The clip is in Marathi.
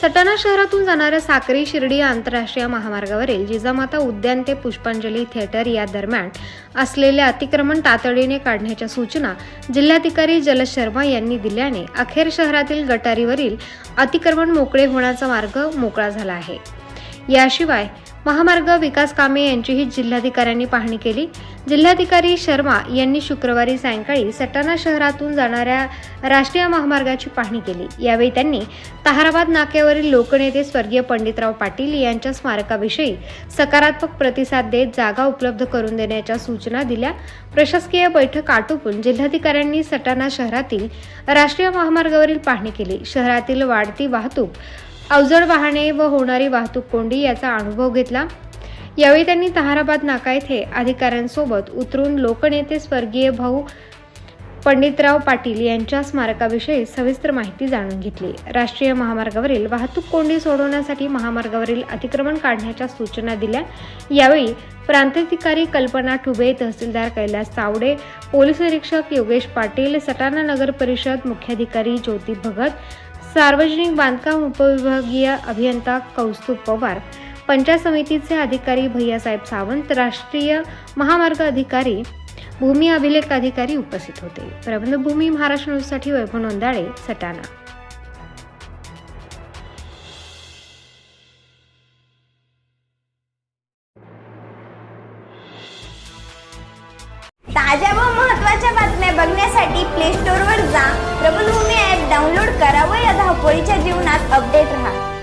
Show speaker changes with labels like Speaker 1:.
Speaker 1: सटाणा शहरातून जाणाऱ्या साक्री शिर्डी आंतरराष्ट्रीय महामार्गावरील जिजामाता उद्यान ते पुष्पांजली थिएटर या दरम्यान असलेले अतिक्रमण तातडीने काढण्याच्या सूचना जिल्हाधिकारी जलज शर्मा यांनी दिल्याने अखेर शहरातील गटारीवरील अतिक्रमण मोकळे होण्याचा मार्ग मोकळा झाला आहे. याशिवाय महामार्ग विकास कामे यांचीही जिल्हाधिकाऱ्यांनी पाहणी केली. जिल्हाधिकारी शर्मा यांनी शुक्रवारी सायंकाळी सटाणा शहरातून जाणाऱ्या राष्ट्रीय महामार्गाची पाहणी केली. यावेळी त्यांनी ताहाराबाद नाक्यावरील लोकनेते स्वर्गीय पंडितराव पाटील यांच्या स्मारकाविषयी सकारात्मक प्रतिसाद देत जागा उपलब्ध करून देण्याच्या सूचना दिल्या. प्रशासकीय बैठक आटोपून जिल्हाधिकाऱ्यांनी सटाणा शहरातील राष्ट्रीय महामार्गावरील पाहणी केली. शहरातील वाढती वाहतूक अवजड वाहने व होणारी वाहतूक कोंडी याचा अनुभव घेतला. यावेळी त्यांनी तहाराबाद नाका येथे अधिकाऱ्यांसोबत उतरून लोकनेते स्वर्गीय भाऊ पंडितराव पाटील यांच्या स्मारकाविषयी सविस्तर माहिती जाणून घेतली. राष्ट्रीय महामार्गावरील वाहतूक कोंडी सोडवण्यासाठी महामार्गावरील अतिक्रमण काढण्याच्या सूचना दिल्या. यावेळी प्रांताधिकारी कल्पना ठुबे तहसीलदार कैलास तावडे पोलीस निरीक्षक योगेश पाटील सटाणा नगर परिषद मुख्याधिकारी ज्योती भगत सार्वजनिक बांधकाम उपविभागीय अभियंता कौस्तुभ पवार पंचायत समितीचे अधिकारी भैयासाहेब सावंत राष्ट्रीय महामार्ग अधिकारी भूमी अभिलेख अधिकारी उपस्थित होते. प्रबंधभूमी महाराष्ट्र न्यूजसाठी वैभव नोंदाळे सटाणा.
Speaker 2: ताज्या व महत्त्वाच्या बातम्या बघण्या होळीच्या जीवनात अपडेट राहा.